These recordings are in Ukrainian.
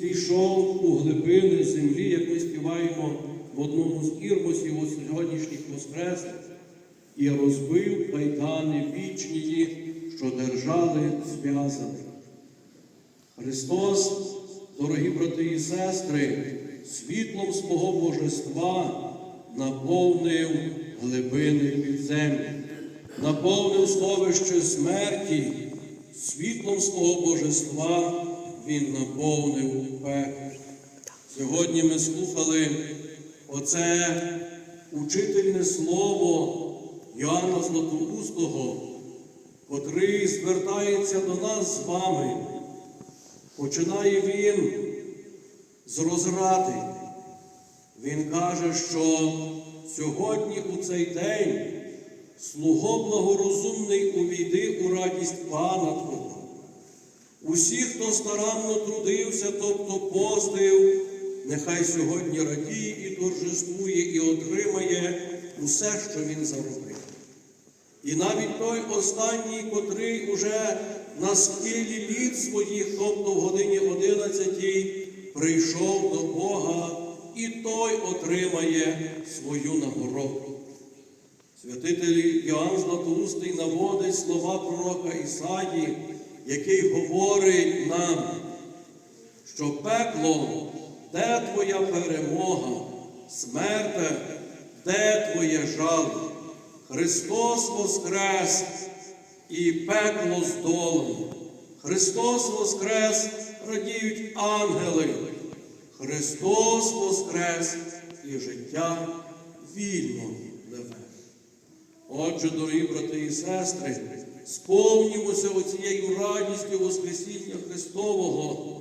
зійшов у глибини землі, як ми співаємо в одному з ірмосів у сьогоднішніх воскресних, і розбив кайдани вічні, що держали зв'язаних. Христос, дорогі брати і сестри, світлом свого божества наповнив глибини підземлі, наповнив сховище смерті, світлом свого божества Він наповнив пекло. Сьогодні ми слухали оце учительне слово Йоанна Златоустого, котрий звертається до нас з вами. Починає він з розради. Він каже, що сьогодні у цей день слуго благорозумний увійди у радість Пана Твого. Усі, хто старанно трудився, тобто постив, нехай сьогодні радіє і торжествує, і отримає усе, що він заробив. І навіть той останній, котрий уже на схилі літ своїх, тобто в годині 11, прийшов до Бога, і той отримає свою нагороду. Святитель Йоанн Златоустий наводить слова пророка Ісаї, який говорить нам, що пекло, де твоя перемога, смерте, де твоє жало? Христос воскрес і пекло здолано. Христос воскрес, радіють ангели. Христос воскрес і життя вільно живе. Отже, дорогі брати і сестри, сповнімося оцією радістю Воскресіння Христового,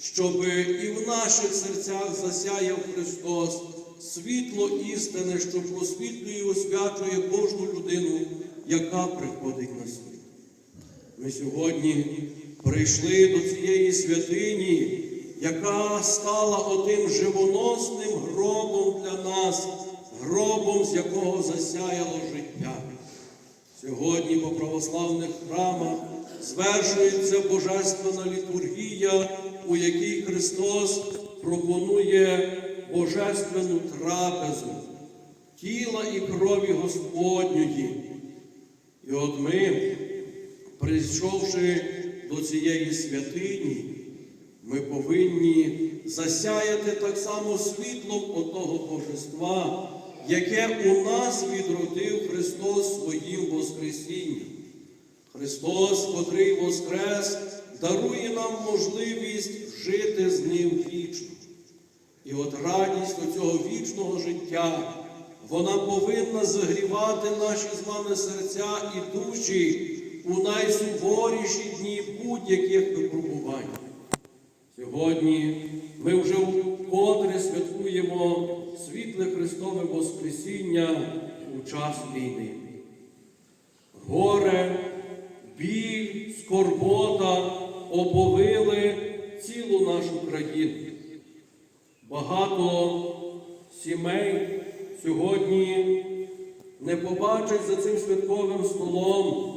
щоб і в наших серцях засяяв Христос світло істини, що просвітлює і освячує кожну людину, яка приходить на світ. Ми сьогодні прийшли до цієї святині, яка стала отим живоносним гробом для нас, гробом, з якого засяяло життя. Сьогодні по православних храмах звершується Божественна літургія, у якій Христос пропонує божественну трапезу, тіла і крові Господньої. І от ми, прийшовши до цієї святині, ми повинні засяяти так само світлом отого божества, яке у нас відродив Христос своїм Воскресінням. Христос, котрий Воскрес, дарує нам можливість жити з Ним вічно. І от радість цього вічного життя, вона повинна загрівати наші з вами серця і душі у найсуворіші дні будь-яких випробувань. Сьогодні ми вже вкотре святкуємо світле Христове Воскресіння у час війни. Горе, біль, скорбота оповили цілу нашу країну. Багато сімей сьогодні не побачать за цим святковим столом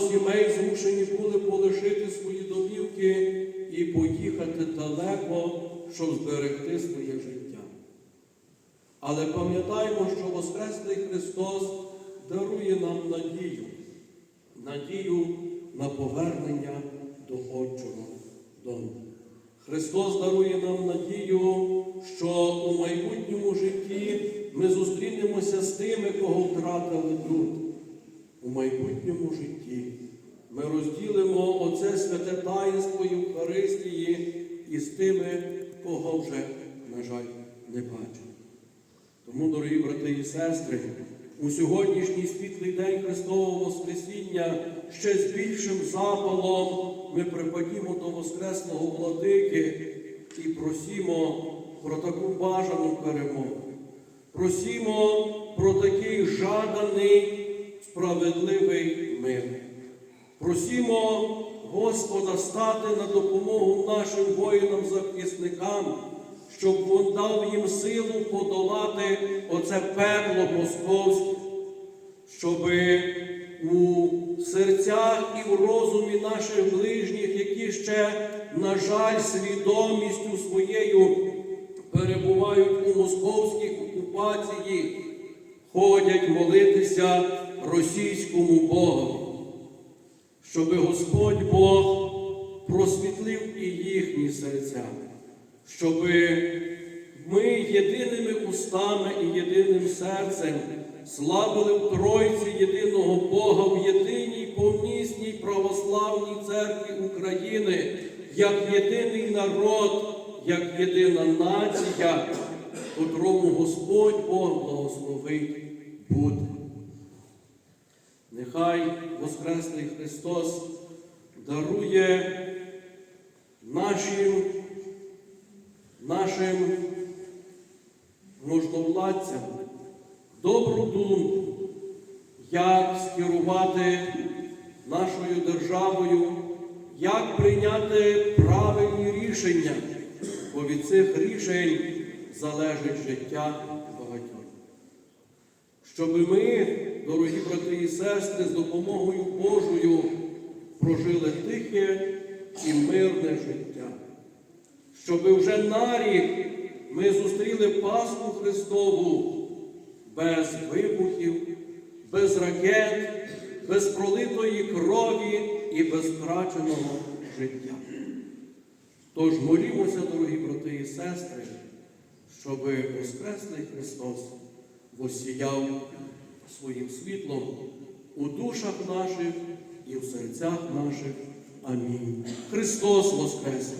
сімей змушені були полишити свої домівки і поїхати далеко, щоб зберегти своє життя. Але пам'ятаємо, що Воскреслий Христос дарує нам надію, надію на повернення до Отчого дому. Христос дарує нам надію, що у майбутньому житті ми зустрінемося з тими, кого втратили тут. У майбутньому житті ми розділимо оце святе таїнство Євхаристії із тими, кого вже, на жаль, не бачимо. Тому, дорогі брати і сестри, у сьогоднішній світлий день Христового Воскресіння ще з більшим запалом ми припадімо до Воскресного владики і просімо про таку бажану перемогу. Просімо про такий жаданий, справедливий мир. Просімо Господа стати на допомогу нашим воїнам-захисникам, щоб він дав їм силу подолати оце пекло московське, щоб у серцях і в розумі наших ближніх, які ще, на жаль, свідомістю своєю перебувають у московській окупації, ходять молитися російському Богові, щоби Господь Бог просвітлив і їхні серця, щоби ми єдиними устами і єдиним серцем славили в Тройці єдиного Бога в єдиній помісній православній церкві України, як єдиний народ, як єдина нація, котрому Господь Бог благословить буде. Нехай Воскреслий Христос дарує нашим, нашим можновладцям добру думку, як скерувати нашою державою, як прийняти правильні рішення, бо від цих рішень залежить життя багатьох. Щоби ми, дорогі брати і сестри, з допомогою Божою прожили тихе і мирне життя. Щоби вже на рік ми зустріли Пасху Христову без вибухів, без ракет, без пролитої крові і без втраченого життя. Тож молімося, дорогі брати і сестри, щоби Воскреслий Христос восіяв своїм світлом у душах наших і в серцях наших. Амінь. Христос Воскрес!